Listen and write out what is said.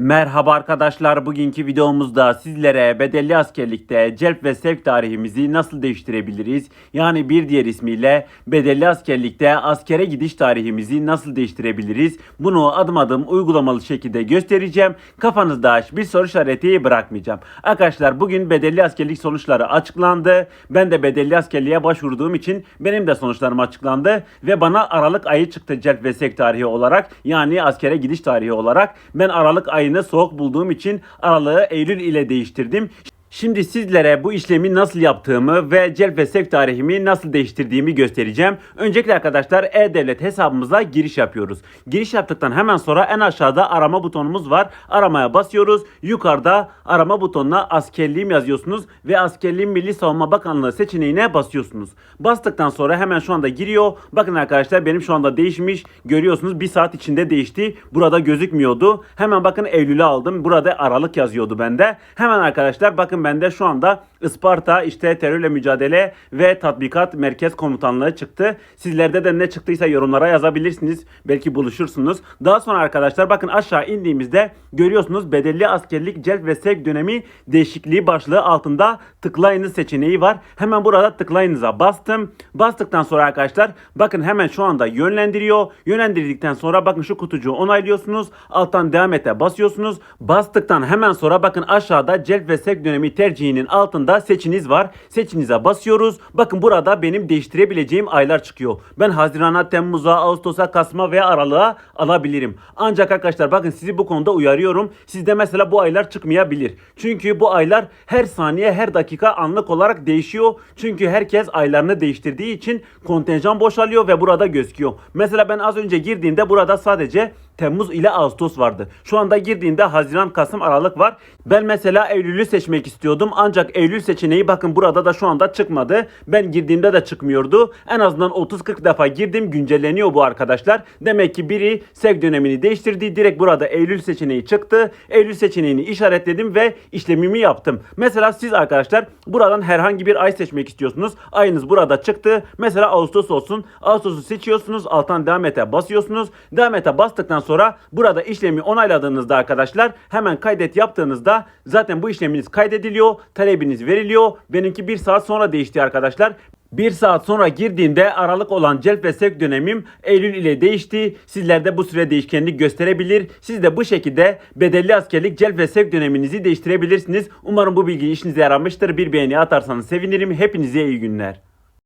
Merhaba arkadaşlar. Bugünkü videomuzda sizlere bedelli askerlikte celp ve sevk tarihimizi nasıl değiştirebiliriz? Yani bir diğer ismiyle bedelli askerlikte askere gidiş tarihimizi nasıl değiştirebiliriz? Bunu adım adım uygulamalı şekilde göstereceğim. Kafanızda bir soru işareti bırakmayacağım. Arkadaşlar bugün bedelli askerlik sonuçları açıklandı. Ben de bedelli askerliğe başvurduğum için benim de sonuçlarım açıklandı ve bana Aralık ayı çıktı celp ve sevk tarihi olarak. Yani askere gidiş tarihi olarak. Ben Aralık ayını soğuk bulduğum için aralığı Eylül ile değiştirdim. Şimdi sizlere bu işlemi nasıl yaptığımı ve celp ve sevk tarihimi nasıl değiştirdiğimi göstereceğim. Öncelikle arkadaşlar e-devlet hesabımıza giriş yapıyoruz. Giriş yaptıktan hemen sonra en aşağıda arama butonumuz var. Aramaya basıyoruz. Yukarıda arama butonuna askerliğim yazıyorsunuz ve askerliğim Milli Savunma Bakanlığı seçeneğine basıyorsunuz. Bastıktan sonra hemen şu anda giriyor. Bakın arkadaşlar benim şu anda değişmiş. Görüyorsunuz bir saat içinde değişti. Burada gözükmüyordu. Hemen bakın Eylül'ü aldım. Burada Aralık yazıyordu bende. Hemen arkadaşlar bakın bende şu anda Isparta işte terörle mücadele ve tatbikat merkez komutanlığı çıktı. Sizlerde de ne çıktıysa yorumlara yazabilirsiniz. Belki buluşursunuz. Daha sonra arkadaşlar bakın aşağı indiğimizde görüyorsunuz bedelli askerlik celp ve sevk dönemi değişikliği başlığı altında tıklayınız seçeneği var. Hemen burada tıklayınıza bastım. Bastıktan sonra arkadaşlar bakın hemen şu anda yönlendiriyor. Yönlendirdikten sonra bakın şu kutucuğu onaylıyorsunuz. Alttan devam ete basıyorsunuz. Bastıktan hemen sonra bakın aşağıda celp ve sevk dönemi tercihinin altında seçiniz var. Seçinize basıyoruz. Bakın burada benim değiştirebileceğim aylar çıkıyor. Ben Haziran'a, Temmuz'a, Ağustos'a, Kasım'a ve Aralık'a alabilirim. Ancak arkadaşlar bakın sizi bu konuda uyarıyorum. Sizde mesela bu aylar çıkmayabilir. Çünkü bu aylar her saniye, her dakika anlık olarak değişiyor. Çünkü herkes aylarını değiştirdiği için kontenjan boşalıyor ve burada gözüküyor. Mesela ben az önce girdiğimde burada sadece Temmuz ile Ağustos vardı. Şu anda girdiğimde Haziran, Kasım, Aralık var. Ben mesela Eylül'ü seçmek istiyordum. Ancak Eylül seçeneği bakın burada da şu anda çıkmadı. Ben girdiğimde de çıkmıyordu. En azından 30-40 defa girdim. Güncelleniyor bu arkadaşlar. Demek ki biri sevk dönemini değiştirdi. Direkt burada Eylül seçeneği çıktı. Eylül seçeneğini işaretledim ve işlemimi yaptım. Mesela siz arkadaşlar buradan herhangi bir ay seçmek istiyorsunuz. Ayınız burada çıktı. Mesela Ağustos olsun. Ağustos'u seçiyorsunuz. Alttan devam ete basıyorsunuz. Devam ete bastıktan sonra burada işlemi onayladığınızda arkadaşlar hemen kaydet yaptığınızda zaten bu işleminiz kaydediliyor. Talebiniz veriliyor. Benimki bir saat sonra değişti arkadaşlar. Bir saat sonra girdiğimde aralık olan celp ve sevk dönemim Eylül ile değişti. Sizlerde bu süre değişkenlik gösterebilir. Siz de bu şekilde bedelli askerlik celp ve sevk döneminizi değiştirebilirsiniz. Umarım bu bilgi işinize yaramıştır. Bir beğeni atarsanız sevinirim. Hepinize iyi günler.